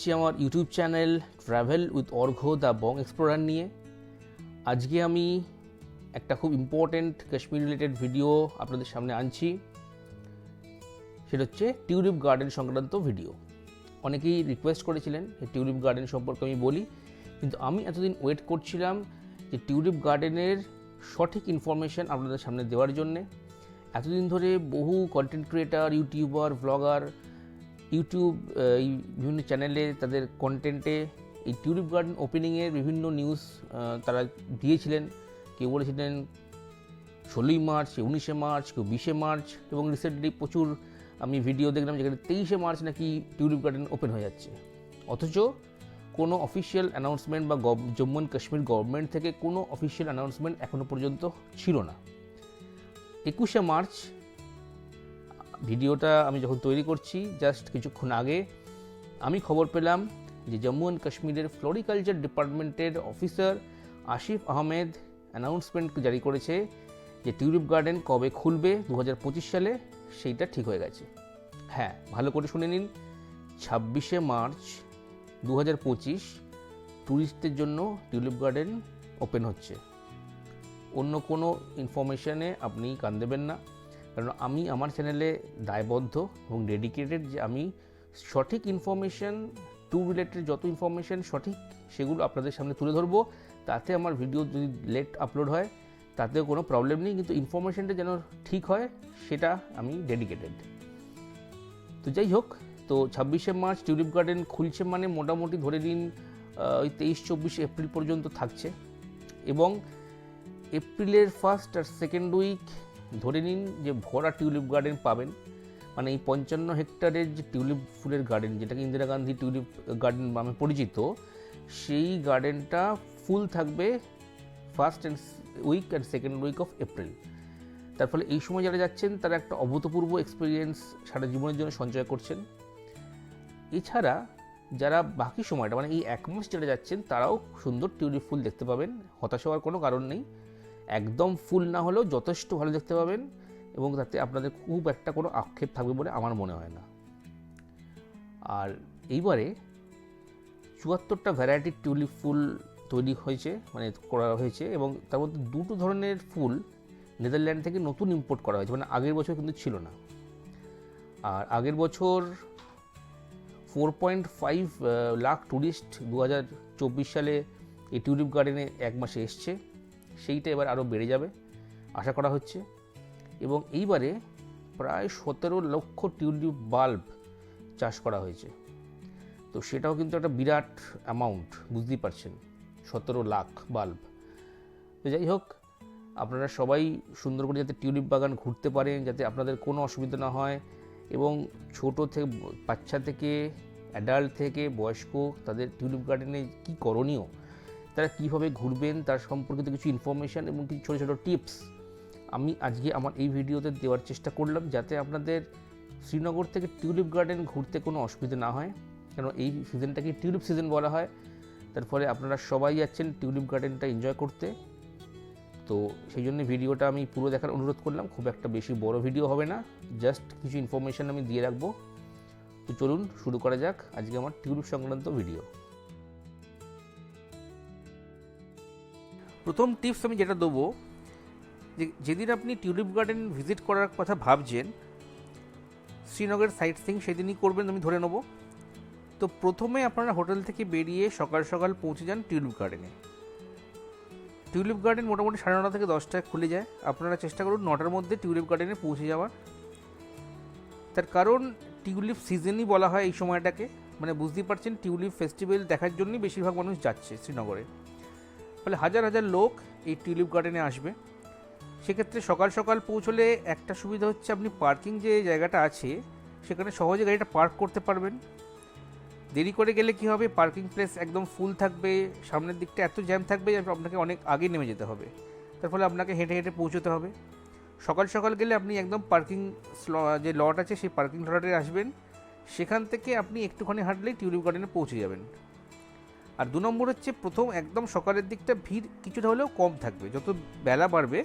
এসেছি আমার YouTube channel travel with Argha the Bong explorer নিয়ে। আজকে আমি একটা খুব ইম্পর্টেন্ট কাশ্মীর রিলেটেড ভিডিও আপনাদের সামনে আনছি। সেটা হচ্ছে টিউলিপ গার্ডেন সংক্রান্ত ভিডিও অনেকেই রিকোয়েস্ট করেছিলেন যে টিউলিপ গার্ডেন সম্পর্কে আমি বলি, কিন্তু আমি এতদিন ওয়েট করছিলাম যে টিউলিপ গার্ডেনের সঠিক ইনফরমেশন আপনাদের সামনে দেওয়ার জন্যে। এতদিন ধরে বহু content creator YouTuber blogger YouTube এই বিভিন্ন চ্যানেলে তাদের কন্টেন্টে এই টিউলিপ গার্ডেন ওপেনিংয়ের বিভিন্ন নিউজ তারা দিয়েছিলেন। কেউ বলেছিলেন ষোলোই মার্চ কেউ উনিশে মার্চ, কেউ বিশে মার্চ এবং রিসেন্টলি প্রচুর আমি ভিডিও দেখলাম যেখানে তেইশে মার্চ নাকি টিউলিপ গার্ডেন ওপেন হয়ে যাচ্ছে। অথচ কোনো অফিসিয়াল অ্যানাউন্সমেন্ট বা জম্মু অ্যান্ড কাশ্মীর গভর্নমেন্ট থেকে কোনো অফিসিয়াল অ্যানাউন্সমেন্ট এখনও পর্যন্ত ছিল না। একুশে মার্চ ভিডিওটা আমি যখন তৈরি করছি জাস্ট কিছুক্ষণ আগে, আমি খবর পেলাম যে জম্মু অ্যান্ড কাশ্মীরের ফ্লোরিকালচার ডিপার্টমেন্টের অফিসার আসিফ আহমেদ অ্যানাউন্সমেন্ট জারি করেছে যে টিউলিপ গার্ডেন কবে খুলবে দু হাজার পঁচিশ সালে, সেইটা ঠিক হয়ে গেছে। হ্যাঁ ভালো করে শুনে নিন। ছাব্বিশে মার্চ দু হাজার পঁচিশ ট্যুরিস্টদের জন্য টিউলিপ গার্ডেন ওপেন হচ্ছে। অন্য কোনো ইনফরমেশানে আপনি কান দেবেন না। কারণ আমি আমার চ্যানেলে দায়বদ্ধ এবং ডেডিকেটেড যে আমি সঠিক ইনফরমেশান ট্যুর রিলেটেড যত ইনফরমেশান সঠিক সেগুলো আপনাদের সামনে তুলে ধরবো। তাতে আমার ভিডিও যদি লেট আপলোড হয়, তাতেও কোনো প্রবলেম নেই, কিন্তু ইনফরমেশানটা যেন ঠিক হয়, সেটা আমি ডেডিকেটেড তো যাই হোক, তো ছাব্বিশে মার্চ টিউলিপ গার্ডেন খুলছে মানে মোটামুটি ধরে নিন ওই তেইশ চব্বিশ এপ্রিল পর্যন্ত থাকছে। এবং এপ্রিলের ফার্স্ট আর সেকেন্ড উইক ধরে নিন যে ভরা টিউলিপ গার্ডেন পাবেন। মানে এই পঞ্চান্ন হেক্টরের যে টিউলিপ ফুলের গার্ডেন, যেটাকে ইন্দিরা গান্ধী টিউলিপ গার্ডেন নামে পরিচিত, সেই গার্ডেনটা ফুল থাকবে first and week and second week of April. তার ফলে এই সময় যারা যাচ্ছেন, তারা একটা অভূতপূর্ব এক্সপিরিয়েন্স সারা জীবনের জন্য সঞ্চয় করছেন। এছাড়া যারা বাকি সময়টা মানে এই এক মাস যারা যাচ্ছেন, তারাও সুন্দর টিউলিপ ফুল দেখতে পাবেন। হতাশ হওয়ার কোনো কারণ নেই। একদম ফুল না হলেও যথেষ্ট ভালো দেখতে পাবেন এবং তাতে আপনাদের খুব একটা কোনো আক্ষেপ থাকবে বলে আমার মনে হয় না। আর এইবারে চুয়াত্তরটা ভ্যারাইটির টিউলিপ ফুল তৈরি হয়েছে মানে করা হয়েছে এবং তার মধ্যে দুটো ধরনের ফুল নেদারল্যান্ড থেকে নতুন ইম্পোর্ট করা হয়েছে মানে আগের বছর কিন্তু ছিল না। আর আগের বছর four point five lakh tourist দু হাজার চব্বিশ সালে এই টিউলিপ গার্ডেনে এক মাসে এসছে। সেইটা এবার আরও বেড়ে যাবে, আশা করা হচ্ছে। এবং এইবারে প্রায় সতেরো লক্ষ টিউলিপ বাল্ব চাষ করা হয়েছে। তো সেটাও কিন্তু একটা বিরাট অ্যামাউন্ট বুঝতেই পারছেন, সতেরো লাখ বাল্ব। তো যাই হোক, আপনারা সবাই সুন্দর করে যাতে টিউলিপ বাগান ঘুরতে পারেন, যাতে আপনাদের কোনো অসুবিধা না হয় এবং ছোট থেকে, বাচ্চা থেকে অ্যাডাল্ট থেকে, বয়স্ক, তাদের টিউলিপ গার্ডেনে কী করণীয় তারা কীভাবে ঘুরবেন, তার সম্পর্কিত কিছু ইনফরমেশান এবং কিছু ছোটো ছোটো টিপস আমি আজকে আমার এই ভিডিওতে দেওয়ার চেষ্টা করলাম যাতে আপনাদের শ্রীনগর থেকে টিউলিপ গার্ডেন ঘুরতে কোনো অসুবিধা না হয়। কেন, এই সিজনটাকে টিউলিপ সিজন বলা হয়। তার ফলে আপনারা সবাই যাচ্ছেন টিউলিপ গার্ডেনটা এনজয় করতে। তো সেই জন্য ভিডিওটা আমি পুরো দেখার অনুরোধ করলাম। খুব একটা বেশি বড় ভিডিও হবে না। জাস্ট কিছু ইনফরমেশান আমি দিয়ে রাখব। তো চলুন শুরু করা যাক আজকে আমার টিউলিপ সংক্রান্ত ভিডিও প্রথম টিপস আমি যেটা দেবো, যে যেদিন আপনি টিউলিপ গার্ডেন ভিজিট করার কথা ভাবছেন, শ্রীনগরের সাইট সিং সেদিনই করবেন আমি ধরে নেব। তো প্রথমে আপনারা হোটেল থেকে বেরিয়ে সকাল সকাল পৌঁছে যান টিউলিপ গার্ডেনে টিউলিপ গার্ডেন মোটামুটি সাড়ে নটা থেকে দশটায় খুলে যায়। আপনারা চেষ্টা করুন নটার মধ্যে টিউলিপ গার্ডেনে পৌঁছে যাওয়ার। তার কারণ টিউলিপ সিজনই বলা হয় এই সময়টাকে। মানে বুঝতেই পারছেন টিউলিপ ফেস্টিভ্যাল দেখার জন্যই বেশিরভাগ মানুষ যাচ্ছে শ্রীনগরে। ফলে হাজার হাজার লোক এই টিউলিপ গার্ডেনে আসবে। সেক্ষেত্রে সকাল সকাল পৌঁছলে একটা সুবিধা হচ্ছে আপনি পার্কিং যে জায়গাটা আছে, সেখানে সহজে গাড়িটা পার্ক করতে পারবেন। দেরি করে গেলে কি হবে? পার্কিং প্লেস একদম ফুল থাকবে, সামনের দিকটা এত জ্যাম থাকবে যে আপনাকে অনেক আগে নেমে যেতে হবে। তার ফলে আপনাকে হেঁটে হেঁটে পৌঁছতে হবে। সকাল সকাল গেলে আপনি একদম পার্কিং যে লট আছে, সেই পার্কিং লটে আসবেন। সেখান থেকে আপনি একটুখানি হাঁটলেই টিউলিপ গার্ডেনে পৌঁছে যাবেন। আর দু নম্বর হচ্ছে প্রথম একদম সকালের দিকটা ভিড় কিছুটা হলেও কম থাকবে। যত বেলা বাড়বে,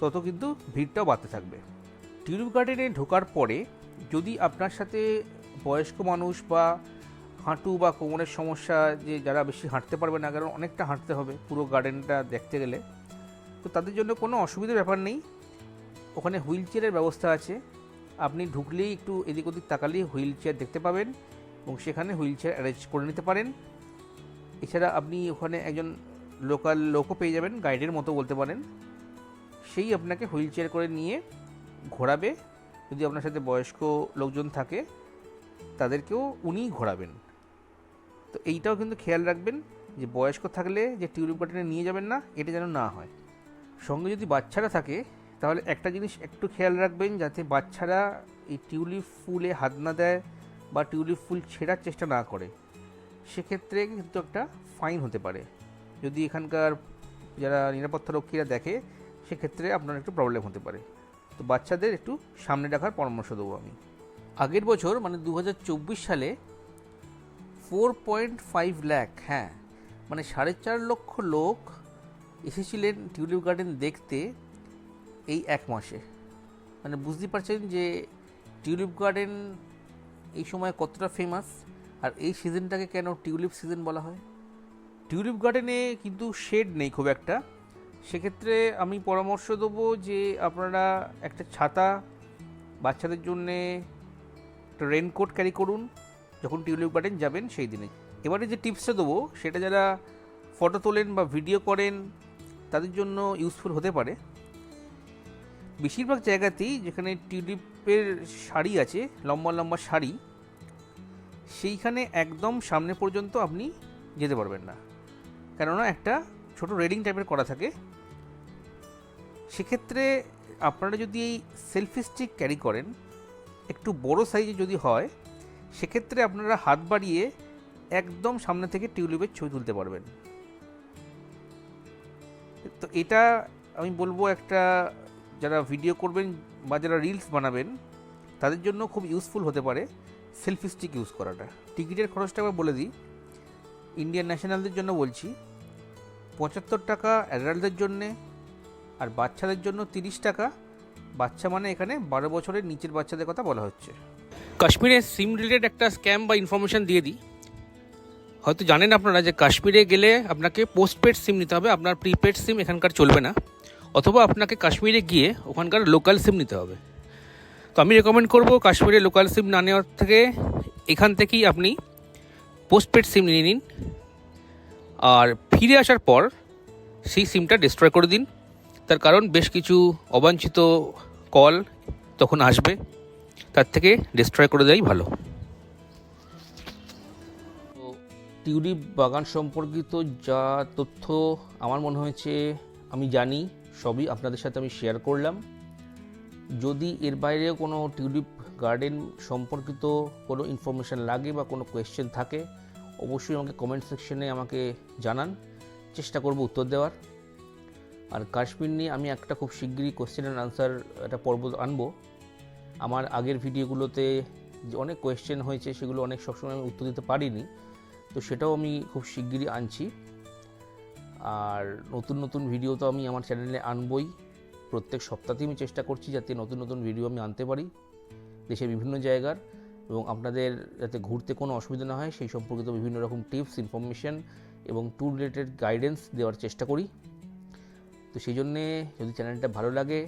তত কিন্তু ভিড়টাও বাড়তে থাকবে। টিউলিপ গার্ডেনে ঢোকার পরে যদি আপনার সাথে বয়স্ক মানুষ বা হাঁটু বা কোমরের সমস্যা যে যারা বেশি হাঁটতে পারবে না, কারণ অনেকটা হাঁটতে হবে পুরো গার্ডেনটা দেখতে গেলে, তো তাদের জন্য কোনো অসুবিধার ব্যাপার নেই। ওখানে হুইল চেয়ারের ব্যবস্থা আছে। আপনি ঢুকলেই একটু এদিক ওদিক তাকালেই হুইল চেয়ার দেখতে পাবেন এবং সেখানে হুইল চেয়ার অ্যারেঞ্জ করে নিতে পারেন। এছাড়া আপনি ওখানে একজন লোকাল লোকও পেয়ে যাবেন, গাইডের মতো বলতে পারেন। সেই আপনাকে হুইল চেয়ার করে নিয়ে ঘোরাবে। যদি আপনার সাথে বয়স্ক লোকজন থাকে, তাদেরকেও উনিই ঘোরাবেন। তো এইটাও কিন্তু খেয়াল রাখবেন যে বয়স্ক থাকলে যে টিউলিপ গার্ডেনে নিয়ে যাবেন না, এটা যেন না হয়। সঙ্গে যদি বাচ্চারা থাকে, তাহলে একটা জিনিস একটু খেয়াল রাখবেন যাতে বাচ্চারা এই টিউলিপ ফুলে হাত না দেয় বা টিউলিপ ফুল ছেঁড়ার চেষ্টা না করে। সেক্ষেত্রে কিন্তু একটা ফাইন হতে পারে। যদি এখানকার যারা নিরাপত্তারক্ষীরা দেখে, সেক্ষেত্রে আপনার একটু প্রবলেম হতে পারে। তো বাচ্চাদের একটু সামনে রাখার পরামর্শ দেবো আমি। আগের বছর মানে দু হাজার চব্বিশ সালে ফোর পয়েন্ট ফাইভ ল্যাক হ্যাঁ মানে সাড়ে চার লক্ষ লোক এসেছিলেন টিউলিপ গার্ডেন দেখতে এই এক মাসে। মানে বুঝতে পারছেন যে টিউলিপ গার্ডেন এই সময় কতটা ফেমাস আর এই সিজনটাকে কেন টিউলিপ সিজন বলা হয়? টিউলিপ গার্ডেনে কিন্তু শেড নেই খুব একটা। সেক্ষেত্রে আমি পরামর্শ দেবো যে আপনারা একটা ছাতা বাচ্চাদের জন্যে একটা রেনকোট ক্যারি করুন যখন টিউলিপ গার্ডেন যাবেন সেই দিনে। এবারে যে টিপসটা দেবো সেটা যারা ফটো তোলেন বা ভিডিও করেন, তাদের জন্য ইউজফুল হতে পারে। বেশিরভাগ জায়গাতেই যেখানে টিউলিপের শাড়ি আছে, লম্বা লম্বা শাড়ি সেইখানে একদম সামনে পর্যন্ত আপনি যেতে পারবেন না। কেননা একটা ছোট রেডিং টাইপের করা থাকে। সেক্ষেত্রে আপনারা যদি এই সেলফি স্টিক ক্যারি করেন, একটু বড় সাইজে যদি হয়, সেক্ষেত্রে আপনারা হাত বাড়িয়ে একদম সামনে থেকে টিউলিপের ছবি তুলতে পারবেন। তো এটা আমি বলব একটা, যারা ভিডিও করবেন বা যারা রিলস বানাবেন তাদের জন্য খুব ইউজফুল হতে পারে সেলফি স্টিক ইউজ করাটা। টিকিটের খরচটা আবার বলে দিই। ইন্ডিয়ান ন্যাশনালদের জন্য বলছি, পঁচাত্তর টাকা অ্যাডাল্টদের জন্যে আর বাচ্চাদের জন্য তিরিশ টাকা। বাচ্চা মানে এখানে বারো বছরের নিচের বাচ্চাদের কথা বলা হচ্ছে। কাশ্মীরে সিম রিলেটেড একটা স্ক্যাম বা ইনফরমেশান দিয়ে দিই। হয়তো জানেন আপনারা যে কাশ্মীরে গেলে আপনাকে পোস্টপেড সিম নিতে হবে। আপনার প্রিপেড সিম এখানকার চলবে না। অথবা আপনাকে কাশ্মীরে গিয়ে ওখানকার লোকাল সিম নিতে হবে। তো আমি রেকমেন্ড করব কাশ্মীরে লোকাল সিম না নেওয়ার থেকে, এখান থেকেই আপনি পোস্টপেড সিম নিয়ে নিন। আর ফিরে আসার পর সেই সিমটা ডিস্ট্রয় করে দিন। তার কারণ বেশ কিছু অবাঞ্ছিত কল তখন আসবে, তার থেকে ডিস্ট্রয় করে দেওয়াই ভালো। টিউলিপ বাগান সম্পর্কিত যা তথ্য আমার মনে হয়েছে, আমি জানি, সবই আপনাদের সাথে আমি শেয়ার করলাম। যদি এর বাইরেও কোনো টিউলিপ গার্ডেন সম্পর্কিত কোনো ইনফরমেশান লাগে বা কোনো কোয়েশ্চেন থাকে, অবশ্যই আমাকে কমেন্ট সেকশনে আমাকে জানান। চেষ্টা করব উত্তর দেওয়ার। আর কাশ্মীর নিয়ে আমি একটা খুব শিগগিরই কোয়েশ্চেন অ্যান্ড আনসার একটা পর্ব আনব। আমার আগের ভিডিওগুলোতে যে অনেক কোয়েশ্চেন হয়েছে, সেগুলো অনেক সবসময় আমি উত্তর দিতে পারিনি। তো সেটাও আমি খুব শিগগিরই আনছি। আর নতুন নতুন ভিডিও তো আমি আমার চ্যানেলে আনবই। প্রত্যেক সপ্তাহতেই আমি চেষ্টা করছি যাতে নতুন নতুন ভিডিও আমি আনতে পারি দেশের বিভিন্ন জায়গার এবং আপনাদের যাতে ঘুরতে কোনো অসুবিধা না হয়, সেই সম্পর্কিত বিভিন্ন রকম টিপস ইনফরমেশন এবং ট্যুর রিলেটেড গাইডেন্স দেওয়ার চেষ্টা করি। তো সেই জন্যে যদি চ্যানেলটা ভালো লাগে,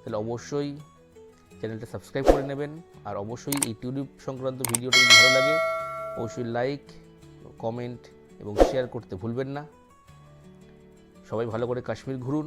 তাহলে অবশ্যই চ্যানেলটা সাবস্ক্রাইব করে নেবেন। আর অবশ্যই এই টিউলিপ সংক্রান্ত ভিডিওটা যদি ভালো লাগে, অবশ্যই লাইক কমেন্ট এবং শেয়ার করতে ভুলবেন না। সবাই ভালো করে কাশ্মীর ঘুরুন।